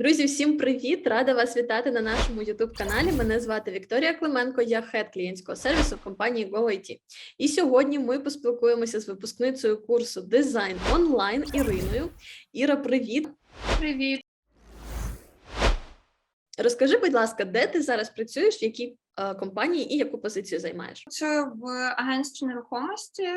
Друзі, всім привіт! Рада вас вітати на нашому youtube каналі. Мене звати Вікторія Клименко, я хед клієнтського сервісу компанії GoIT. І сьогодні ми поспілкуємося з випускницею курсу дизайн онлайн Іриною. Іра, привіт! Привіт. Розкажи, будь ласка, де ти зараз працюєш, в якій компанії і яку позицію займаєш? Працюю в агентстві нерухомості,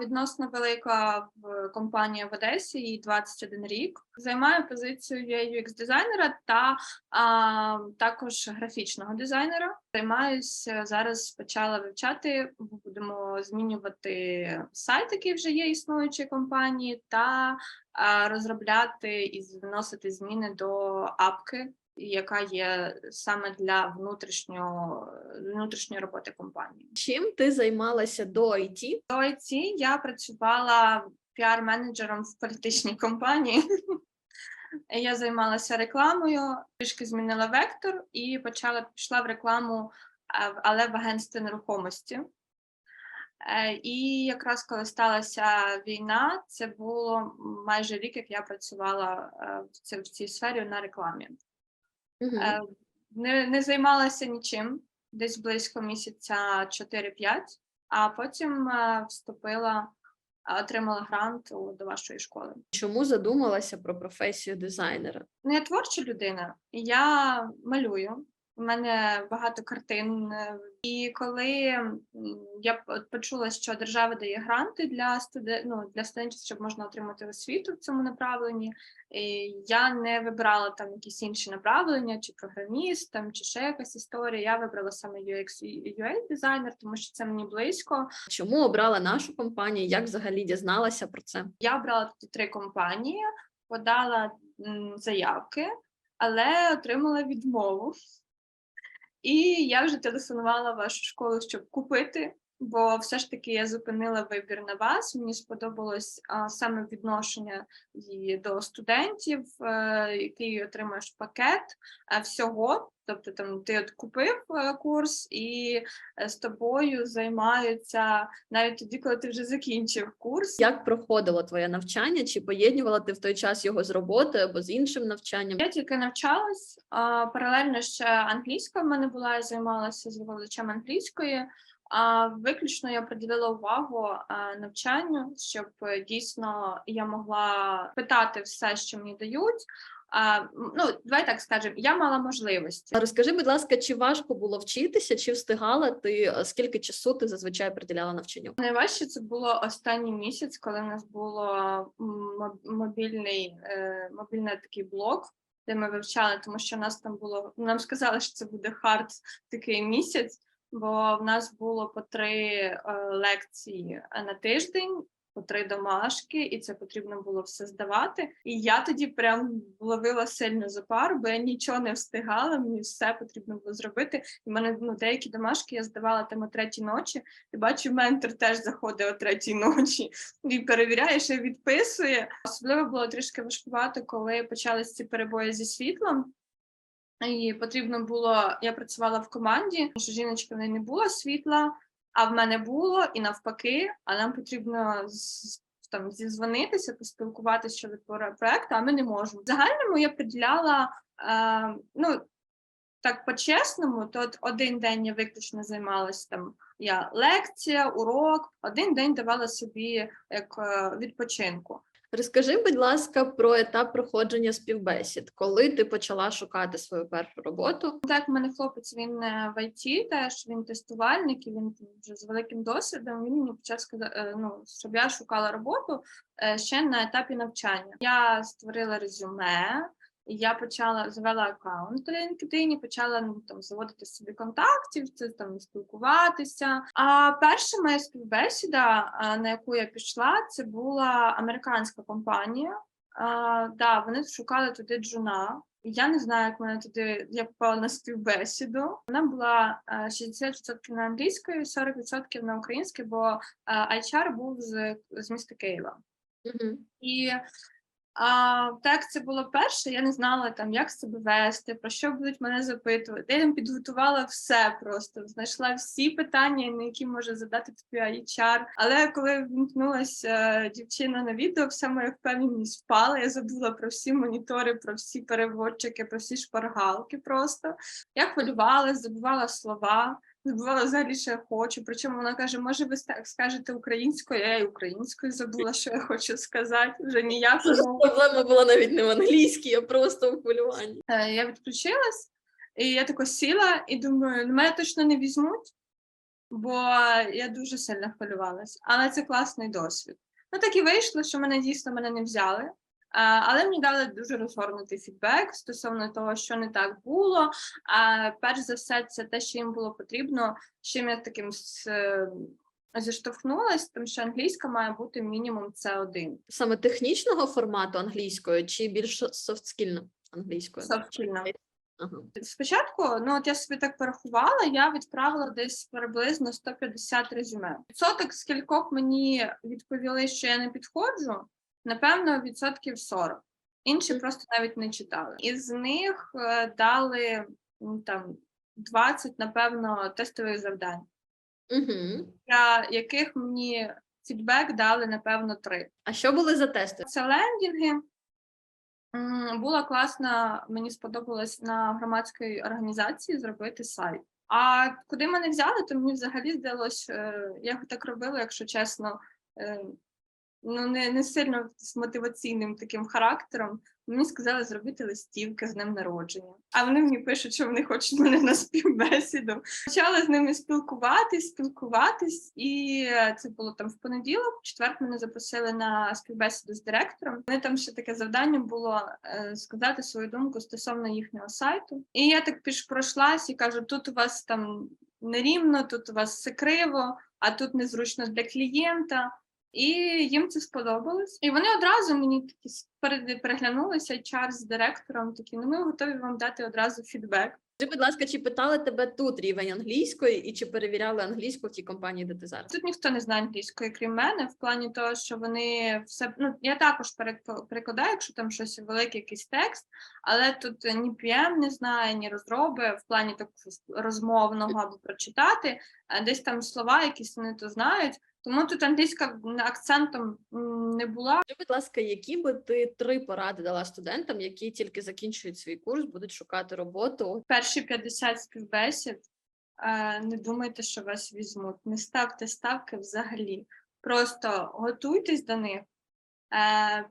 відносно велика компанія в Одесі, їй 21 рік. Займаю позицію UX дизайнера та а, також графічного дизайнера. Займаюся зараз. Почала вивчати. Будемо змінювати сайт, який вже є існуючої компанії, та а, розробляти і вносити зміни до апки. Яка є саме для внутрішнього внутрішньої роботи компанії? Чим ти займалася до IT? До IT я працювала піар-менеджером в політичній компанії. Я займалася рекламою, трішки змінила вектор і почала пішла в рекламу, е, але в агентстві нерухомості. Е, І якраз коли сталася війна, це було майже рік, як я працювала е, в цій, в цій сфері на рекламі. Мгм. Е, Не, не займалася нічим, десь близько місяця 4-5, а потім е, вступила, е, отримала грант у- до вашої школи. Чому задумалася про професію дизайнера? Ну, я творча людина, і я малюю. У мене багато картин. е, І коли я почула, що держава дає гранти для студе... ну, для студентів, щоб можна отримати освіту в цьому направленні, і я не вибрала там якісь інші направлення, чи програміст, там, чи ще якась історія. Я вибрала саме UX і UA дизайнер, тому що це мені близько. Чому обрала нашу компанію? Як взагалі дізналася про це? Я обрала тоді три компанії, подала заявки, але отримала відмову. І я вже телефонувала вашу школу, щоб купити, бо все ж таки я зупинила вибір на вас. Мені сподобалось а, саме відношення і до студентів, е, який отримуєш пакет е, всього. Тобто там ти от купив е, курс, і з тобою займаються навіть тоді, коли ти вже закінчив курс. Як проходило твоє навчання? Чи поєднувала ти в той час його з роботою або з іншим навчанням? Я тільки навчалась, а паралельно ще англійська в мене була, я займалася з викладачем англійської. А виключно я приділила увагу навчанню, щоб е, дійсно я могла питати все, що мені дають. А, ну, давай так скажемо, я мала можливості. Розкажи, будь ласка, чи важко було вчитися, чи встигала ти е, скільки часу ти зазвичай приділяла навчанню? Найважче це було останній місяць, коли в нас було мобільний, е, мобільний такий блок, де ми вивчали, тому що нас там було, нам сказали, що це буде хард такий місяць, бо в нас було по три е, лекції на тиждень. По три домашки, і це потрібно було все здавати. І я тоді прям ловила сильно запар, бо я нічого не встигала, мені все потрібно було зробити. І в мене ну, деякі домашки я здавала там о третій ночі, і бачу, ментор теж заходить о третій ночі і перевіряє, ще відписує. Особливо було трішки важкувато, коли почалися ці перебої зі світлом. І потрібно було, я працювала в команді, тому що жіночка в неї не було світла, а в мене було, і навпаки, а нам потрібно там зізвонитися, поспілкуватися щодо про- проекту, а ми не можемо. В загальному я приділяла е, ну, так по-чесному, то от один день я виключно займалася там я лекція, урок, один день давала собі як е, відпочинку. Розкажи, будь ласка, про етап проходження співбесід, коли ти почала шукати свою першу роботу? Так, в мене хлопець він е, в IT, теж він тестувальник, і він вже з великим досвідом. Він мені почав сказати, ну, щоб я шукала роботу е, ще на етапі навчання. Я створила резюме. Я почала завела аккаунт на LinkedIn, почала ну, там заводити собі контактів, це там спілкуватися. А перша моя співбесіда, на яку я пішла, це була американська компанія. А, да, вони шукали туди джуна. Я не знаю, як мене туди я попала на співбесіду. Вона була е, 60% на англійської, 40% на українській, бо HR був з, з міста Києва. Угу. І А так це було перше, я не знала там, як себе вести, про що будуть мене запитувати. Я там підготувала все просто, знайшла всі питання, на які може задати тобі HR. Але коли вімкнулася дівчина на відео, вся моя впевненість впала. Я забула про всі монітори, про всі переводчики, про всі шпаргалки. Просто я хвилювалася, забувала слова. Забувала взагалі, що я хочу. Причому вона каже: може, ви скажете українською, я і українською забула, що я хочу сказати. Вже мовою. Проблема була навіть не в англійській, а просто в хвилюванні. Е, Я відключилась, і я тако сіла і думаю, ну мене точно не візьмуть, бо я дуже сильно хвилювалась. Але це класний досвід. Ну так і вийшло, що мене дійсно мене не взяли. А, Але мені дали дуже розгорнутий фідбек стосовно того, що не так було. А перш за все, це те, що їм було потрібно, з чим я таким з, е, зіштовхнулась, тому що англійська має бути мінімум С1. Саме технічного формату англійською чи більш софтскільно англійською? Софтскільно. Ага. Спочатку, ну от я собі так порахувала, я відправила десь приблизно 150 резюме. Відсоток, скількох мені відповіли, що я не підходжу, напевно, відсотків 40. Інші просто навіть не читали. Із них е, дали там 20, напевно, тестових завдань, Угу. для яких мені фідбек дали, напевно, 3. А що були за тести? Це лендінги. Була класна, мені сподобалось на громадській організації зробити сайт. А куди мене взяли, то мені взагалі здалось, е, я так робила, якщо чесно, е, ну не, не сильно з мотиваційним таким характером. Мені сказали зробити листівки з днем народження. А вони мені пишуть, що вони хочуть мене на співбесіду. Почала з ними спілкуватись, спілкуватись, і е, це було там в понеділок. В четвер мене запросили на співбесіду з директором. Вони там ще таке завдання було е, сказати свою думку стосовно їхнього сайту. І я так піш пройшлась і кажу: тут у вас там нерівно, тут у вас все криво, а тут незручно для клієнта. І їм це сподобалось. І вони одразу мені такі с- перед- переглянулися HR з директором. Такі, ну ми готові вам дати одразу фідбек. Скажи, будь ласка, чи питали тебе тут рівень англійської і чи перевіряли англійську в тій компанії, де ти зараз? Тут ніхто не знає англійської, крім мене, в плані того, що вони все ну я також перек- перекладаю, якщо там щось великий якийсь текст, але тут ні PM не знає, ні розроби в плані такого розмовного або прочитати, а десь там слова якісь вони то знають. Тому тут англійська акцентом не була. Будь ласка, які би ти три поради дала студентам, які тільки закінчують свій курс, будуть шукати роботу? Перші 50 співбесід. е, Не думайте, що вас візьмуть. Не ставте ставки взагалі. Просто готуйтесь до них, е,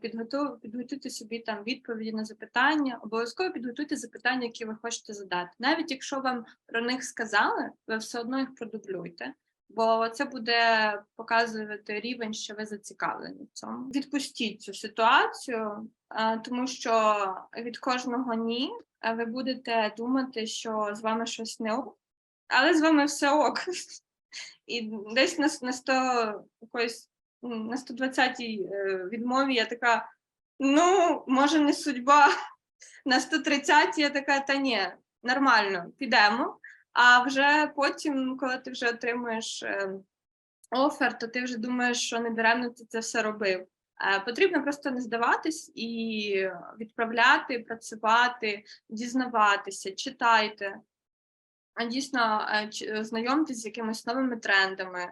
підготуйте собі там відповіді на запитання. Обов'язково підготуйте запитання, які ви хочете задати. Навіть якщо вам про них сказали, ви все одно їх продублюйте. Бо це буде показувати рівень, що ви зацікавлені в цьому. Відпустіть цю ситуацію, е, тому що від кожного ні ви будете думати, що з вами щось не ок, але з вами все ок. І десь на, на 100 якоїсь на 120-й е, відмові я така: ну, може, не судьба. На 130-й я така, та ні, нормально, підемо. А вже потім, коли ти вже отримуєш е, офер, то ти вже думаєш, що не даремно ти це все робив. Е, Потрібно просто не здаватись і відправляти, працювати, дізнаватися, читайте. Дійсно, е, знайомтесь з якимись новими трендами,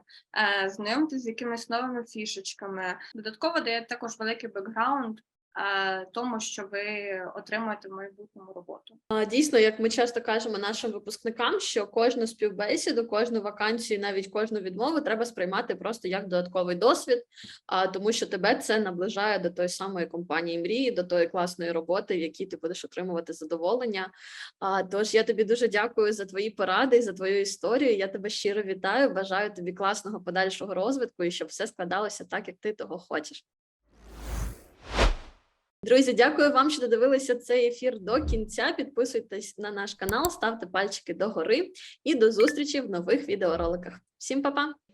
знайомтесь з якимись новими фішечками. Додатково дає також великий бекграунд тому, що ви отримуєте в майбутньому роботу. Дійсно, як ми часто кажемо нашим випускникам, що кожну співбесіду, кожну вакансію, навіть кожну відмову треба сприймати просто як додатковий досвід, тому що тебе це наближає до тої самої компанії мрії, до тої класної роботи, в якій ти будеш отримувати задоволення. Тож я тобі дуже дякую за твої поради і за твою історію. Я тебе щиро вітаю. Бажаю тобі класного подальшого розвитку і щоб все складалося так, як ти того хочеш. Друзі, дякую вам, що додивилися цей ефір до кінця. Підписуйтесь на наш канал, ставте пальчики догори і до зустрічі в нових відеороликах. Всім па-па!